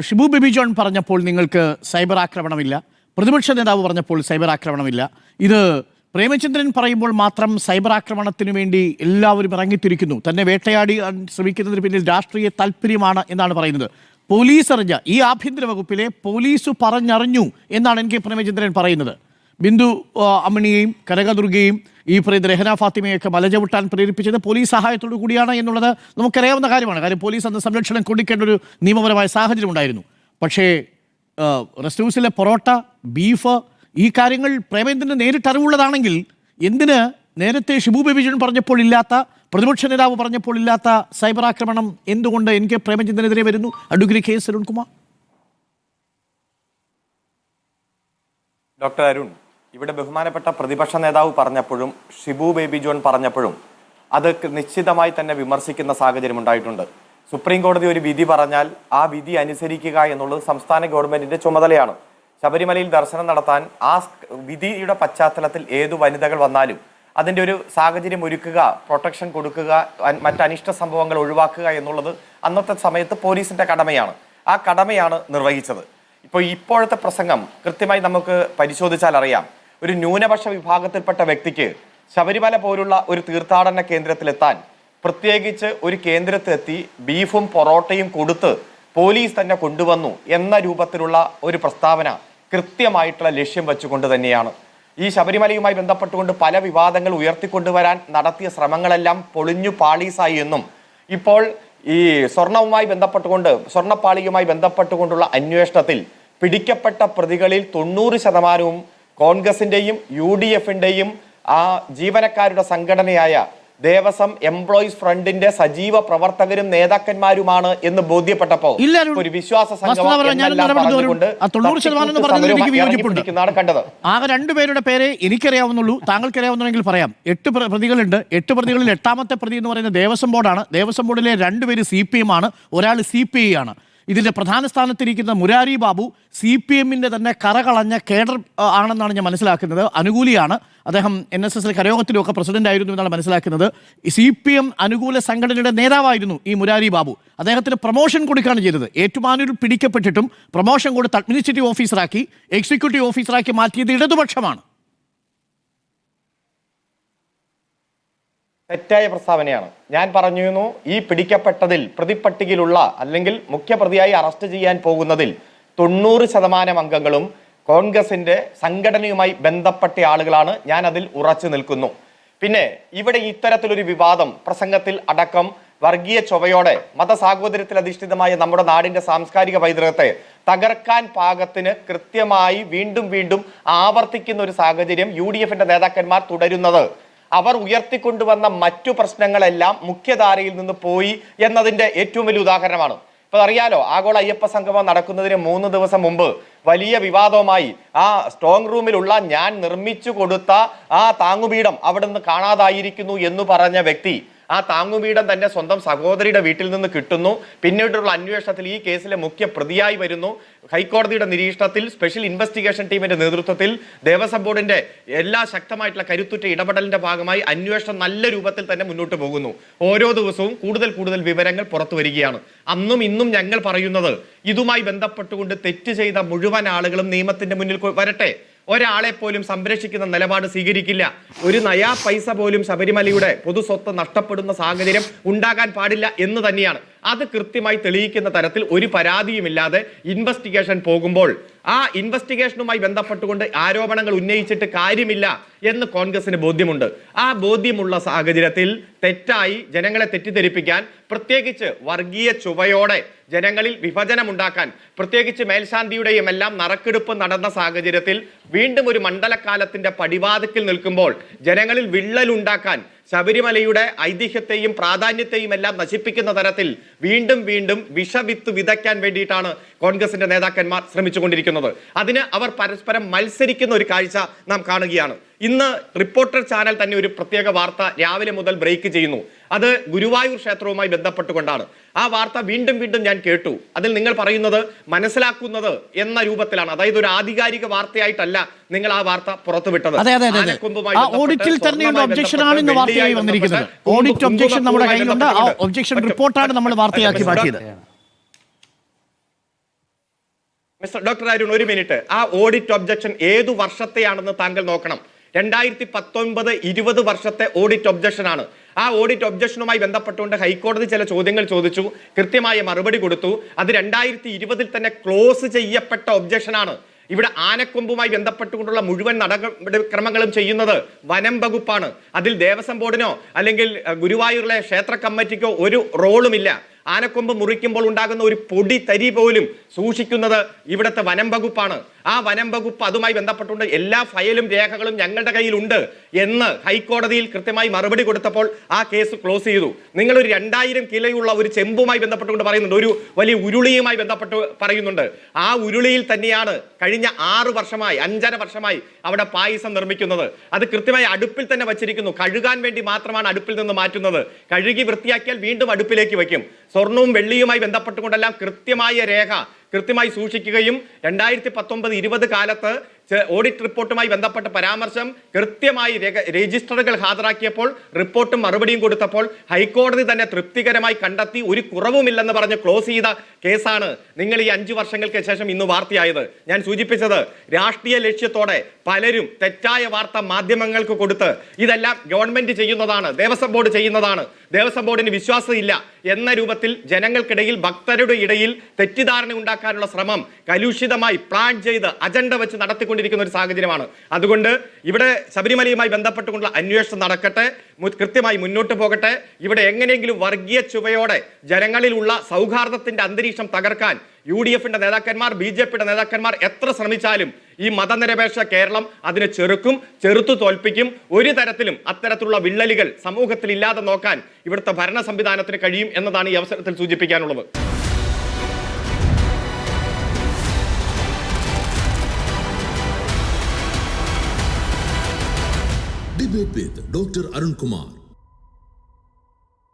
Shibu baby John പറഞ്ഞപ്പോൾ നിങ്ങൾക്ക് cyber ആക്രമണമില്ല. പ്രതിപക്ഷ നേതാവ് പറഞ്ഞപ്പോൾ സൈബർ ആക്രമണമില്ല. ഇത് പ്രേമചന്ദ്രൻ പറയുമ്പോൾ മാത്രം സൈബർ ആക്രമണത്തിന് വേണ്ടി എല്ലാവരും ഇറങ്ങിത്തിരിക്കുന്നു. തന്നെ വേട്ടയാടി ശ്രമിക്കുന്നതിന് പിന്നിൽ രാഷ്ട്രീയ താല്പര്യമാണ് എന്നാണ് പറയുന്നത്. പോലീസ് അറിഞ്ഞ ഈ ആഭ്യന്തര വകുപ്പിലെ പോലീസ് പറഞ്ഞറിഞ്ഞു എന്നാണ് എൻ കെ പ്രേമചന്ദ്രൻ പറയുന്നത്. ബിന്ദു അമ്മണിയെയും കനകദുർഗയെയും ഈ പറയുന്ന രഹന ഫാത്തിമയൊക്കെ മലചവിട്ടാൻ പ്രേരിപ്പിച്ചത് പോലീസ് സഹായത്തോടു കൂടിയാണ് എന്നുള്ളത് നമുക്കറിയാവുന്ന കാര്യമാണ്. കാര്യം പോലീസ് അന്ന് സംരക്ഷണം കൊടുക്കേണ്ട ഒരു നിയമപരമായ സാഹചര്യം ഉണ്ടായിരുന്നു. പക്ഷേ റെസ്റ്റ് ഹൗസിലെ പൊറോട്ട ബീഫ് ഈ കാര്യങ്ങൾ പ്രേമേന്ദ്രന് നേരിട്ട് അറിവുള്ളതാണെങ്കിൽ എന്തിന് നേരത്തെ ഷിബു ബേബിജൻ പറഞ്ഞപ്പോൾ ഇല്ലാത്ത പ്രതിപക്ഷ നേതാവ് പറഞ്ഞപ്പോൾ ഇല്ലാത്ത സൈബർ ആക്രമണം എന്തുകൊണ്ട് എനിക്ക് പ്രേമചന്ദ്രനെതിരെ വരുന്നു? Advocate K S Arunkumar. Doctor Arun ഇവിടെ ബഹുമാനപ്പെട്ട പ്രതിപക്ഷ നേതാവ് പറഞ്ഞപ്പോഴും ഷിബു ബേബി ജോൺ പറഞ്ഞപ്പോഴും അത് നിശ്ചിതമായി തന്നെ വിമർശിക്കുന്ന സാഹചര്യം ഉണ്ടായിട്ടുണ്ട്. സുപ്രീം കോടതി ഒരു വിധി പറഞ്ഞാൽ ആ വിധി അനുസരിക്കുക എന്നുള്ളത് സംസ്ഥാന ഗവൺമെന്റിന്റെ ചുമതലയാണ്. ശബരിമലയിൽ ദർശനം നടത്താൻ ആ വിധിയുടെ പശ്ചാത്തലത്തിൽ ഏതു വനിതകൾ വന്നാലും അതിന്റെ ഒരു സാഹചര്യം ഒരുക്കുക പ്രൊട്ടക്ഷൻ കൊടുക്കുക മറ്റ് അനിഷ്ട സംഭവങ്ങൾ ഒഴിവാക്കുക എന്നുള്ളത് അന്നത്തെ സമയത്ത് പോലീസിന്റെ കടമയാണ്. ആ കടമയാണ് നിർവഹിച്ചത്. ഇപ്പോൾ ഇപ്പോഴത്തെ പ്രസംഗം കൃത്യമായി നമുക്ക് പരിശോധിച്ചാൽ അറിയാം. ഒരു ന്യൂനപക്ഷ വിഭാഗത്തിൽപ്പെട്ട വ്യക്തിക്ക് ശബരിമല പോലുള്ള ഒരു തീർത്ഥാടന കേന്ദ്രത്തിലെത്താൻ പ്രത്യേകിച്ച് ഒരു കേന്ദ്രത്തിലെത്തി ബീഫും പൊറോട്ടയും കൊടുത്ത് പോലീസ് തന്നെ കൊണ്ടുവന്നു എന്ന രൂപത്തിലുള്ള ഒരു പ്രസ്താവന കൃത്യമായിട്ടുള്ള ലക്ഷ്യം വെച്ചുകൊണ്ട് തന്നെയാണ്. ഈ ശബരിമലയുമായി ബന്ധപ്പെട്ടുകൊണ്ട് പല വിവാദങ്ങൾ ഉയർത്തിക്കൊണ്ടുവരാൻ നടത്തിയ ശ്രമങ്ങളെല്ലാം പൊളിഞ്ഞു പാളീസായി എന്നും ഇപ്പോൾ ഈ സ്വർണവുമായി ബന്ധപ്പെട്ടുകൊണ്ട് സ്വർണപ്പാളിയുമായി ബന്ധപ്പെട്ടുകൊണ്ടുള്ള അന്വേഷണത്തിൽ പിടിക്കപ്പെട്ട പ്രതികളിൽ തൊണ്ണൂറ് ശതമാനവും കോൺഗ്രസിന്റെയും യു ഡി എഫിന്റെയും ആ ജീവനക്കാരുടെ സംഘടനയായ ദേവസ്വം എംപ്ലോയീസ് ഫ്രണ്ടിന്റെ സജീവ പ്രവർത്തകരും നേതാക്കന്മാരുമാണ് എന്ന് ബോധ്യപ്പെട്ടപ്പോ ഒരു വിശ്വാസ. ഇറങ്ങിപ്പിടിക്കുന്നതാണ് കണ്ടത്. ആകെ രണ്ടുപേരുടെ പേരെ എനിക്കറിയാവുന്നുള്ളൂ താങ്കൾക്കറിയാവുന്നെങ്കിൽ പറയാം. എട്ട് പ്രതികളുണ്ട്. എട്ട് പ്രതികളിൽ എട്ടാമത്തെ പ്രതി എന്ന് പറയുന്നത് ദേവസ്വം ബോർഡാണ്. ദേവസ്വം ബോർഡിലെ രണ്ടുപേര് സി പി എം ആണ്. ഒരാൾ സി പി ഐ ആണ്. ഇതിന്റെ പ്രധാന സ്ഥാനത്തിരിക്കുന്ന മുരാരി ബാബു സി പി എമ്മിന്റെ തന്നെ കറകളഞ്ഞ കേഡർ ആണെന്നാണ് ഞാൻ മനസ്സിലാക്കുന്നത്. അനുകൂലിയാണ്. അദ്ദേഹം എൻ എസ് എസിലെ കരയോഗത്തിലുമൊക്കെ പ്രസിഡന്റ് ആയിരുന്നു എന്നാണ് മനസ്സിലാക്കുന്നത്. സി പി എം അനുകൂല സംഘടനയുടെ നേതാവായിരുന്നു ഈ മുരാരി ബാബു. അദ്ദേഹത്തിന് പ്രൊമോഷൻ കൊടുക്കുകയാണ് ചെയ്തത്. ഏറ്റുമാനൂരിൽ പിടിക്കപ്പെട്ടിട്ടും പ്രൊമോഷൻ കൊടുത്ത് അഡ്മിനിസ്ട്രേറ്റീവ് ഓഫീസറാക്കി എക്സിക്യൂട്ടീവ് ഓഫീസറാക്കി മാറ്റിയത് ഇടതുപക്ഷമാണ്. തെറ്റായ പ്രസ്താവനയാണ്. ഞാൻ പറഞ്ഞിരുന്നു ഈ പിടിക്കപ്പെട്ടതിൽ പ്രതിപ്പട്ടികയിലുള്ള അല്ലെങ്കിൽ മുഖ്യപ്രതിയായി അറസ്റ്റ് ചെയ്യാൻ പോകുന്നതിൽ തൊണ്ണൂറ് ശതമാനം അംഗങ്ങളും കോൺഗ്രസിന്റെ സംഘടനയുമായി ബന്ധപ്പെട്ട ആളുകളാണ്. ഞാൻ അതിൽ ഉറച്ചു നിൽക്കുന്നു. പിന്നെ ഇവിടെ ഇത്തരത്തിലൊരു വിവാദം പ്രസംഗത്തിൽ അടക്കം വർഗീയ ചൊവയോടെ മതസാഹോദര്യത്തിൽ അധിഷ്ഠിതമായ നമ്മുടെ നാടിന്റെ സാംസ്കാരിക പൈതൃകത്തെ തകർക്കാൻ പാകത്തിന് കൃത്യമായി വീണ്ടും വീണ്ടും ആവർത്തിക്കുന്ന ഒരു സാഹചര്യം യു ഡി എഫിന്റെ നേതാക്കന്മാർ തുടരുന്നത് അവർ ഉയർത്തിക്കൊണ്ടുവന്ന മറ്റു പ്രശ്നങ്ങളെല്ലാം മുഖ്യധാരയിൽ നിന്ന് പോയി എന്നതിന്റെ ഏറ്റവും വലിയ ഉദാഹരണമാണ്. ഇപ്പൊ അറിയാലോ ആഗോള അയ്യപ്പ സംഗമം നടക്കുന്നതിന് മൂന്ന് ദിവസം മുമ്പ് വലിയ വിവാദവുമായി ആ സ്ട്രോങ് റൂമിലുള്ള ഞാൻ നിർമ്മിച്ചു കൊടുത്ത ആ താങ്ങുപീഠം അവിടെ നിന്ന് കാണാതായിരിക്കുന്നു എന്ന് പറഞ്ഞ വ്യക്തി ആ താങ്ങുപീഠം തന്റെ സ്വന്തം സഹോദരിയുടെ വീട്ടിൽ നിന്ന് കിട്ടുന്നു. പിന്നീടുള്ള അന്വേഷണത്തിൽ ഈ കേസിലെ മുഖ്യ പ്രതിയായി വരുന്നു. ഹൈക്കോടതിയുടെ നിരീക്ഷണത്തിൽ സ്പെഷ്യൽ ഇൻവെസ്റ്റിഗേഷൻ ടീമിന്റെ നേതൃത്വത്തിൽ ദേവസ്വം ബോർഡിന്റെ എല്ലാ ശക്തമായിട്ടുള്ള കരുത്തുറ്റ ഇടപെടലിന്റെ ഭാഗമായി അന്വേഷണം നല്ല രൂപത്തിൽ തന്നെ മുന്നോട്ട് പോകുന്നു. ഓരോ ദിവസവും കൂടുതൽ കൂടുതൽ വിവരങ്ങൾ പുറത്തു വരികയാണ്. അന്നും ഇന്നും ഞങ്ങൾ പറയുന്നത് ഇതുമായി ബന്ധപ്പെട്ടുകൊണ്ട് തെറ്റ് ചെയ്ത മുഴുവൻ ആളുകളും നിയമത്തിന്റെ മുന്നിൽ വരട്ടെ. ഒരാളെ പോലും സംരക്ഷിക്കുന്ന നിലപാട് സ്വീകരിക്കില്ല. ഒരു നയാ പൈസ പോലും ശബരിമലയുടെ പൊതു സ്വത്ത് നഷ്ടപ്പെടുന്ന സാഹചര്യം ഉണ്ടാകാൻ പാടില്ല എന്ന് തന്നെയാണ്. അത് കൃത്യമായി തെളിയിക്കുന്ന തരത്തിൽ ഒരു പരാതിയുമില്ലാതെ ഇൻവെസ്റ്റിഗേഷൻ പോകുമ്പോൾ ആ ഇൻവെസ്റ്റിഗേഷനുമായി ബന്ധപ്പെട്ടുകൊണ്ട് ആരോപണങ്ങൾ ഉന്നയിച്ചിട്ട് കാര്യമില്ല എന്ന് കോൺഗ്രസിന് ബോധ്യമുണ്ട്. ആ ബോധ്യമുള്ള സാഹചര്യത്തിൽ തെറ്റായി ജനങ്ങളെ തെറ്റിദ്ധരിപ്പിക്കാൻ പ്രത്യേകിച്ച് വർഗീയ ചുവയോടെ ജനങ്ങളിൽ വിഭജനമുണ്ടാക്കാൻ പ്രത്യേകിച്ച് മേൽശാന്തിയുടെയും എല്ലാം നറക്കെടുപ്പ് നടന്ന സാഹചര്യത്തിൽ വീണ്ടും ഒരു മണ്ഡലകാലത്തിന്റെ പടിവാതിക്കൽ നിൽക്കുമ്പോൾ ജനങ്ങളിൽ വിള്ളലുണ്ടാക്കാൻ ശബരിമലയുടെ ഐതിഹ്യത്തെയും പ്രാധാന്യത്തെയും എല്ലാം നശിപ്പിക്കുന്ന തരത്തിൽ വീണ്ടും വീണ്ടും വിഷവിത്ത് വിതയ്ക്കാൻ വേണ്ടിയിട്ടാണ് കോൺഗ്രസിന്റെ നേതാക്കന്മാർ ശ്രമിച്ചുകൊണ്ടിരിക്കുന്നത്. അതിന് അവർ പരസ്പരം മത്സരിക്കുന്ന ഒരു കാഴ്ച നാം കാണുകയാണ്. ഇന്ന് റിപ്പോർട്ടർ ചാനൽ തന്നെ ഒരു പ്രത്യേക വാർത്ത രാവിലെ മുതൽ ബ്രേക്ക് ചെയ്യുന്നു. അത് ഗുരുവായൂർ ക്ഷേത്രവുമായി ബന്ധപ്പെട്ടുകൊണ്ടാണ്. ആ വാർത്ത വീണ്ടും വീണ്ടും ഞാൻ കേട്ടു. അതിൽ നിങ്ങൾ പറയുന്നത് മനസ്സിലാക്കുന്നത് എന്ന രൂപത്തിലാണ്. അതായത് ഒരു ആധികാരിക വാർത്തയായിട്ടല്ല നിങ്ങൾ ആ വാർത്ത പുറത്തുവിട്ടത്. ഓഡിറ്റിൽ തന്നെയുള്ള ആണ് ഇന്ന് വാർത്തയായി വന്നിരിക്കുന്നത്. ഓഡിറ്റ് ഒബ്ജക്ഷൻ നമ്മുടെ കയ്യിലുണ്ട്. ആ ഒബ്ജക്ഷൻ റിപ്പോർട്ടാണ് നമ്മൾ വാർത്തയാക്കി മാറ്റിയത്. മിസ്റ്റർ ഡോക്ടർ അരുൺ ഒരു മിനിറ്റ്. ആ ഓഡിറ്റ് ഒബ്ജക്ഷൻ ഏതു വർഷത്തെയാണെന്ന് താങ്കൾ നോക്കണം. രണ്ടായിരത്തി പത്തൊൻപത് ഇരുപത് വർഷത്തെ ഓഡിറ്റ് ഒബ്ജക്ഷൻ ആണ്. ആ ഓഡിറ്റ് ഒബ്ജക്ഷനുമായി ബന്ധപ്പെട്ടുകൊണ്ട് ഹൈക്കോടതി ചില ചോദ്യങ്ങൾ ചോദിച്ചു. കൃത്യമായ മറുപടി കൊടുത്തു. അത് രണ്ടായിരത്തി ഇരുപതിൽ തന്നെ ക്ലോസ് ചെയ്യപ്പെട്ട ഒബ്ജക്ഷനാണ് ഇവിടെ ആനക്കൊമ്പുമായി ബന്ധപ്പെട്ടുകൊണ്ടുള്ള മുഴുവൻ നടപടിക്രമങ്ങളും ചെയ്യുന്നത് വനം വകുപ്പാണ്. അതിൽ ദേവസ്വം ബോർഡിനോ അല്ലെങ്കിൽ ഗുരുവായൂരിലെ ക്ഷേത്ര കമ്മിറ്റിക്കോ ഒരു റോളുമില്ല. ആനക്കൊമ്പ് മുറിക്കുമ്പോൾ ഉണ്ടാകുന്ന ഒരു പൊടി തരി പോലും സൂക്ഷിക്കുന്നത് ഇവിടുത്തെ വനം വകുപ്പാണ്. ആ വനം വകുപ്പ് അതുമായി ബന്ധപ്പെട്ടുകൊണ്ട് എല്ലാ ഫയലും രേഖകളും ഞങ്ങളുടെ കയ്യിലുണ്ട്. എന്ന് ഹൈക്കോടതിയിൽ കൃത്യമായി മറുപടി കൊടുത്തപ്പോൾ ആ കേസ് ക്ലോസ് ചെയ്തു. നിങ്ങൾ ഒരു രണ്ടായിരം കിലോയുള്ള ഒരു ചെമ്പുമായി ബന്ധപ്പെട്ടുകൊണ്ട് പറയുന്നുണ്ട്. ഒരു വലിയ ഉരുളിയുമായി ബന്ധപ്പെട്ട് പറയുന്നുണ്ട്. ആ ഉരുളിയിൽ തന്നെയാണ് കഴിഞ്ഞ ആറു വർഷമായി അഞ്ചര വർഷമായി അവിടെ പായസം നിർമ്മിക്കുന്നത്. അത് കൃത്യമായി അടുപ്പിൽ തന്നെ വച്ചിരിക്കുന്നു. കഴുകാൻ വേണ്ടി മാത്രമാണ് അടുപ്പിൽ നിന്ന് മാറ്റുന്നത്. കഴുകി വൃത്തിയാക്കിയാൽ വീണ്ടും അടുപ്പിലേക്ക് വയ്ക്കും. സ്വർണവും വെള്ളിയുമായി ബന്ധപ്പെട്ടുകൊണ്ടെല്ലാം കൃത്യമായ രേഖ കൃത്യമായി സൂക്ഷിക്കുകയും രണ്ടായിരത്തി പത്തൊമ്പത് ഇരുപത് കാലത്ത് ഓഡിറ്റ് റിപ്പോർട്ടുമായി ബന്ധപ്പെട്ട പരാമർശം കൃത്യമായി രജിസ്റ്ററുകൾ ഹാജരാക്കിയപ്പോൾ റിപ്പോർട്ടും മറുപടിയും കൊടുത്തപ്പോൾ ഹൈക്കോടതി തന്നെ തൃപ്തികരമായി കണ്ടെത്തി ഒരു കുറവുമില്ലെന്ന് പറഞ്ഞ് ക്ലോസ് ചെയ്ത കേസാണ് നിങ്ങൾ ഈ അഞ്ചു വർഷങ്ങൾക്ക് ശേഷം ഇന്ന് വാർത്തയായത്. ഞാൻ സൂചിപ്പിച്ചത് രാഷ്ട്രീയ ലക്ഷ്യത്തോടെ പലരും തെറ്റായ വാർത്ത മാധ്യമങ്ങൾക്ക് കൊടുത്ത് ഇതെല്ലാം ഗവൺമെന്റ് ചെയ്യുന്നതാണ് ദേവസ്വം ബോർഡ് ചെയ്യുന്നതാണ്. ദേവസ്വം ബോർഡിന് വിശ്വാസമില്ല എന്ന രൂപത്തിൽ ജനങ്ങൾക്കിടയിൽ ഭക്തരുടെ ഇടയിൽ തെറ്റിദ്ധാരണ ഉണ്ടാക്കാനുള്ള ശ്രമം കലുഷിതമായി പ്ലാൻ ചെയ്ത് അജണ്ട വെച്ച് നടത്തിക്കൊണ്ടിരിക്കുന്ന ഒരു സാഹചര്യമാണ്. അതുകൊണ്ട് ഇവിടെ ശബരിമലയുമായി ബന്ധപ്പെട്ടുകൊണ്ടുള്ള അന്വേഷണം നടക്കട്ടെ കൃത്യമായി മുന്നോട്ട് പോകട്ടെ. ഇവിടെ എങ്ങനെയെങ്കിലും വർഗീയ ചുവയോടെ ജനങ്ങളിലുള്ള സൗഹാർദ്ദത്തിന്റെ അന്തരീക്ഷം തകർക്കാൻ യു ഡി എഫിന്റെ നേതാക്കന്മാർ ബി ജെ പിയുടെ നേതാക്കന്മാർ എത്ര ശ്രമിച്ചാലും ഈ മതനിരപേക്ഷ കേരളം അതിനെ ചെറുക്കും ചെറുത്തു തോൽപ്പിക്കും ഒരു തരത്തിലും അത്തരത്തിലുള്ള വിള്ളലുകൾ സമൂഹത്തിൽ ഇല്ലാതെ നോക്കാൻ ഇവിടുത്തെ ഭരണ സംവിധാനത്തിന് കഴിയും എന്നതാണ് ഈ അവസരത്തിൽ സൂചിപ്പിക്കാനുള്ളത്. Arun Kumar